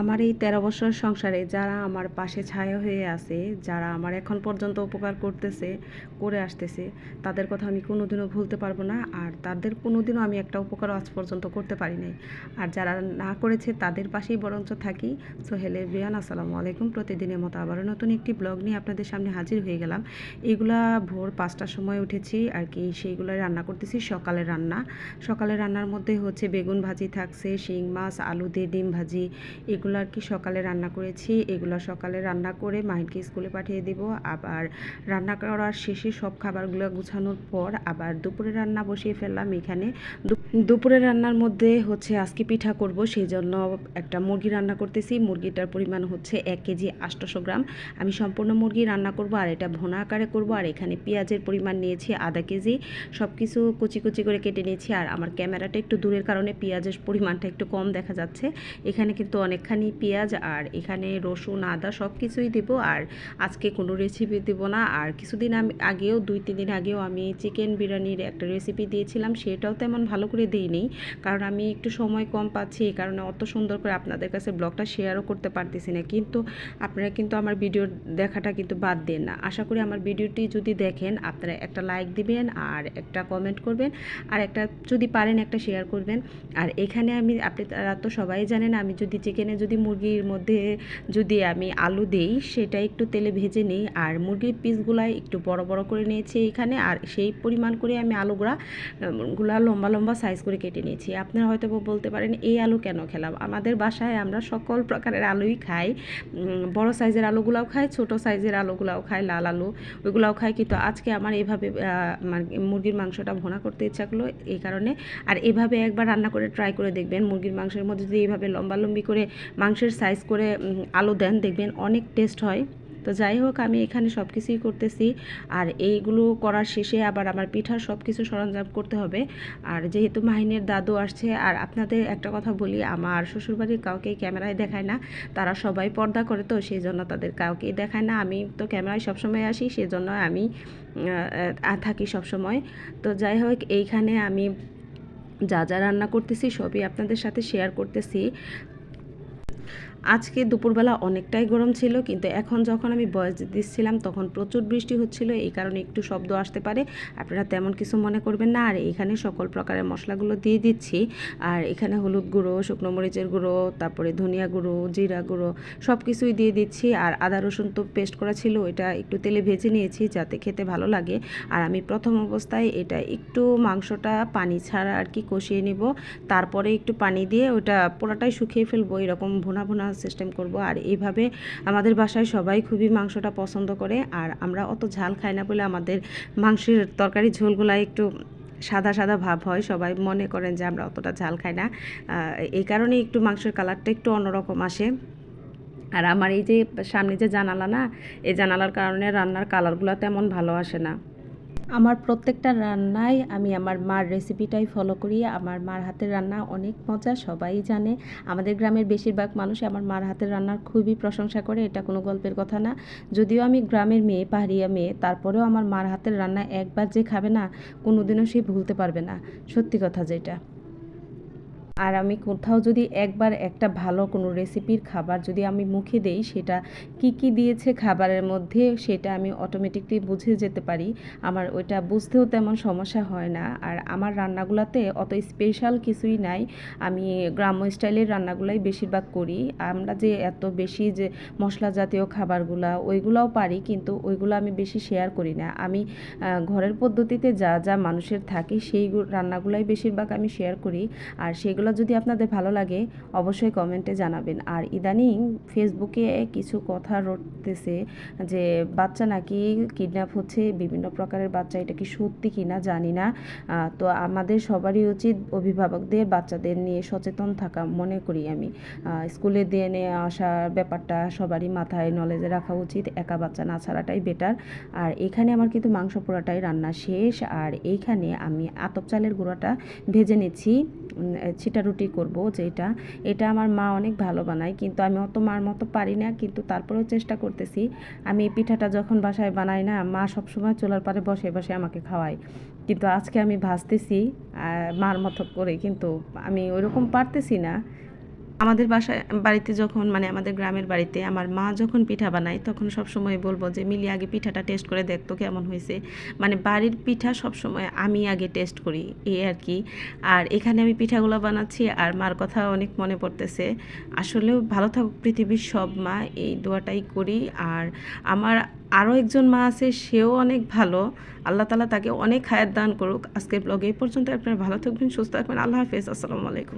আমার এই তেরো বছর সংসারে যারা আমার পাশে ছায়া হয়ে আছে, যারা আমার এখন পর্যন্ত উপকার করতেছে, করে আসতেছে, তাদের কথা আমি কোনোদিনও ভুলতে পারব না। আর তাদের কোনোদিনও আমি একটা উপকার আজ পর্যন্ত করতে পারি নাই। আর যারা না করেছে, তাদের পাশেই বরঞ্চ থাকি। সো হেলে বিয়ান আসসালামু আলাইকুম। প্রতিদিনের মতো আবারও নতুন একটি ব্লগ নিয়ে আপনাদের সামনে হাজির হয়ে গেলাম। এগুলা ভোর পাঁচটার সময় উঠেছি আর কি সেইগুলো রান্না করতেছি, সকালের রান্না। সকালের রান্নার মধ্যে হচ্ছে বেগুন ভাজি থাকছে, শিং মাছ, আলু দিয়ে ডিম ভাজি, এগুলো আর কি সকালে রান্না করেছি। এগুলো সকালে রান্না করে মাহিনকে স্কুলে পাঠিয়ে দিব। আবার রান্না করার শেষে সব খাবারগুলো গুছানোর পর আবার দুপুরে রান্না বসিয়ে ফেললাম এখানে। দুপুরে রান্নার মধ্যে হচ্ছে আজকে পিঠা করব সেই জন্য একটা মুরগি রান্না করতেছি। মুরগিটার পরিমাণ হচ্ছে এক কেজি আটশোশো গ্রাম। আমি সম্পূর্ণ মুরগি রান্না করব, আর এটা ভোনা আকারে করব, আর এখানে পেঁয়াজের পরিমাণ নিয়েছি আধা কেজি। সব কিছু কুচি কুচি করে কেটে নিয়েছি, আর আমার ক্যামেরাটা একটু দূরের কারণে পেঁয়াজের পরিমাণটা একটু কম দেখা যাচ্ছে। এখানে কিন্তু অনেকখানি পেঁয়াজ আর এখানে রসুন, আদা সব কিছুই দেবো। আর আজকে কোনো রেসিপি দেব না। আর কিছুদিন আমি, আগেও, দুই, তিন দিন আগেও আমি চিকেন বিরিয়ানির একটা রেসিপি দিয়েছিলাম। সেটাও তেমন ভালো করে দিইনি। কারণ আমি একটু সময় কম পাচ্ছি। এই কারণে অত সুন্দর করে আপনাদের কাছে ব্লগটা শেয়ারও করতে পারতেছি না। কিন্তু আপনারা কিন্তু আমার ভিডিও দেখাটা কিন্তু বাদ দেন না। আশা করি আমার ভিডিওটি যদি দেখেন, আপনারা একটা লাইক দিবেন আর একটা কমেন্ট করবেন। আর একটা যদি পারেন, একটা শেয়ার করবেন। আর এখানে আমি আপনারা তো সবাই জানেন, আমি যদি চিকেনে যদি মুরগির মধ্যে যদি আমি আলু দেই, সেটা একটু তেলে ভেজে নিই। আর মুরগির পিসগুলাই একটু বড় বড় করে নিয়েছি এখানে। আর সেই পরিমাণ করে আমি আলুগুলা, গুলা লম্বা লম্বা সাইজ করে কেটে নিয়েছি। আপনারা হয়তো বলতে পারেন, এই আলু কেন খেলাম? আমাদের বাসায় আমরা সকল প্রকারের আলুই খাই। বড় সাইজের আলুগুলাও খাই, ছোট সাইজের আলুগুলাও খাই, লাল আলু ওইগুলাও খাই। কিন্তু আজকে আমার এভাবে মানে মুরগির মাংসটা ভোনা করতে ইচ্ছা করল এই কারণে। আর এভাবে একবার রান্না করে ট্রাই করে দেখবেন, মুরগির মাংসের মধ্যে যদি এইভাবে লম্বা লম্বি করে মাংসের সাইজ করে আলু দেন, দেখবেন অনেক টেস্ট হয়। তো যাই হোক, আমি এখানে সব কিছুই করতেছি। আর এইগুলো করার শেষে আবার আমার পিঠার সব কিছু সরঞ্জাম করতে হবে। আর যেহেতু মাহিনের দাদু আসছে, আর আপনাদের একটা কথা বলি, আমার শ্বশুরবাড়ির কাউকে ক্যামেরায় দেখায় না। তারা সবাই পর্দা করে তো, সেই জন্য তাদের কাউকেই দেখায় না। আমি তো ক্যামেরায় সবসময় আসি, সেই জন্য আমি থাকি সবসময়। তো যাই হোক, এইখানে আমি যা যা রান্না করতেছি, সবই আপনাদের সাথে শেয়ার করতেছি। আজকে দুপুরবেলা অনেকটাই গরম ছিল, কিন্তু এখন যখন আমি বয়স দিচ্ছিলাম তখন প্রচুর বৃষ্টি হচ্ছিল, এই কারণে একটু শব্দ আসতে পারে। আপনারা তেমন কিছু মনে করবেন না, আর এখানে সকল প্রকারের মশলাগুলো দিয়ে দিচ্ছি। আর এখানে হলুদ গুঁড়ো, শুকনো মরিচের গুঁড়ো, তারপরে ধনিয়া গুঁড়ো, জিরা গুঁড়ো সব কিছুই দিয়ে দিচ্ছি। আর আদা রসুন তো পেস্ট করা ছিল এটা একটু তেলে ভেজে নিয়েছি যাতে খেতে ভালো লাগে। আর আমি প্রথম অবস্থায় এটা একটু মাংসটা পানি ছাড়া আর কি কষিয়ে নিব, তারপরে একটু পানি দিয়ে ওটা পোড়াটাই শুকিয়ে ফেলব, এরকম ভুনা ভুনা সিস্টেম করব। আর এইভাবে আমাদের বাসায় সবাই খুবই মাংসটা পছন্দ করে। আর আমরা অত ঝাল খাই না বলে আমাদের মাংসের তরকারি ঝোলগুলা একটু সাদা সাদা ভাব হয়। সবাই মনে করেন যে আমরা অতটা ঝাল খাই না। এই কারণে একটু মাংসের কালারটা একটু অন্যরকম আসে। আর আমার এই যে সামনে যে জানালা না, এই জানালার কারণে রান্নার কালারগুলো তেমন ভালো আসে না। আমার প্রত্যেকটা রান্নায় আমি আমার মার রেসিপিটাই ফলো করি। আমার মার হাতের রান্না অনেক মজা, সবাই জানে। আমাদের গ্রামের বেশিরভাগ মানুষ আমার মার হাতের রান্নার খুবই প্রশংসা করে, এটা কোনো গল্পের কথা না। যদিও আমি গ্রামের মেয়ে, পাহাড়িয়া মেয়ে, তারপরেও আমার মার হাতের রান্না একবার যে খাবে না, কোনোদিনও সে ভুলতে পারবে না। সত্যি কথা যেটা। আর আমি কোথাও যদি একবার একটা ভালো কোনো রেসিপির খাবার যদি আমি মুখে দেই, সেটা কি কি দিয়েছে খাবারের মধ্যে, সেটা আমি অটোমেটিকলি বুঝে যেতে পারি। আমার ওইটা বুঝতেও তেমন সমস্যা হয় না। আর আমার রান্নাগুলোতে অত স্পেশাল কিছুই নাই। আমি গ্রাম্য স্টাইলের রান্নাগুলাই বেশিরভাগ করি। আমরা যে এত বেশি যে মশলা জাতীয় খাবারগুলা, ওইগুলাও পারি, কিন্তু ওইগুলো আমি বেশি শেয়ার করি না। আমি ঘরের পদ্ধতিতে যা যা মানুষের থাকে, সেই রান্নাগুলাই বেশিরভাগ আমি শেয়ার করি। আর সেগুলো যদি আপনাদের ভালো লাগে, অবশ্যই কমেন্টে জানাবেন। আর ইদানিং ফেসবুকে কিছু কথা রটতেছে যে, বাচ্চা নাকি কিডন্যাপ হচ্ছে, বিভিন্ন প্রকারের বাচ্চা, এটা কি সত্যি কি না জানি না। তো আমাদের সবারই উচিত অভিভাবকদের, বাচ্চাদের নিয়ে সচেতন থাকা, মনে করি আমি। স্কুলে দিয়ে নিয়ে আসার ব্যাপারটা সবারই মাথায় নলেজে রাখা উচিত, একা বাচ্চা না ছাড়াটাই বেটার আর এখানে আমার কিন্তু মাংস পোড়াটাই রান্না শেষ, আর এইখানে আমি আতপ চালের গুঁড়োটা ভেজে নিচ্ছি ছিটা রুটি করব যেটা এটা আমার মা অনেক ভালো বানায়, কিন্তু আমি অত মার মতো পারি না, কিন্তু তারপরেও চেষ্টা করতেছি। আমি এই পিঠাটা যখন বাসায় বানাই না, মা সবসময় চুলার পারে বসে বসে আমাকে খাওয়ায়। কিন্তু আজকে আমি ভাজতেছি মার মতো করে, কিন্তু আমি ওইরকম পারতেছি না। আমাদের বাসায়, বাড়িতে যখন মানে আমাদের গ্রামের বাড়িতে আমার মা যখন পিঠা বানায়, তখন সব সময় বলব যে, মিলি, আগে পিঠাটা টেস্ট করে দেখতো কেমন হয়েছে। মানে বাড়ির পিঠা সব সময় আমি আগে টেস্ট করি এই আর কি। আর এখানে আমি পিঠাগুলো বানাচ্ছি আর মার কথা অনেক মনে পড়তেছে। আসলেও ভালো থাকুক পৃথিবীর সব মা, এই দোয়াটাই করি। আর আমার আরও একজন মা আছে, সেও অনেক ভালো। আল্লাহ তালা তাকে অনেক হায়াত দান করুক। আজকের ব্লগে এই পর্যন্ত আপনারা ভালো থাকবেন, সুস্থ থাকবেন। আল্লাহ হাফেজ। আসসালামু আলাইকুম।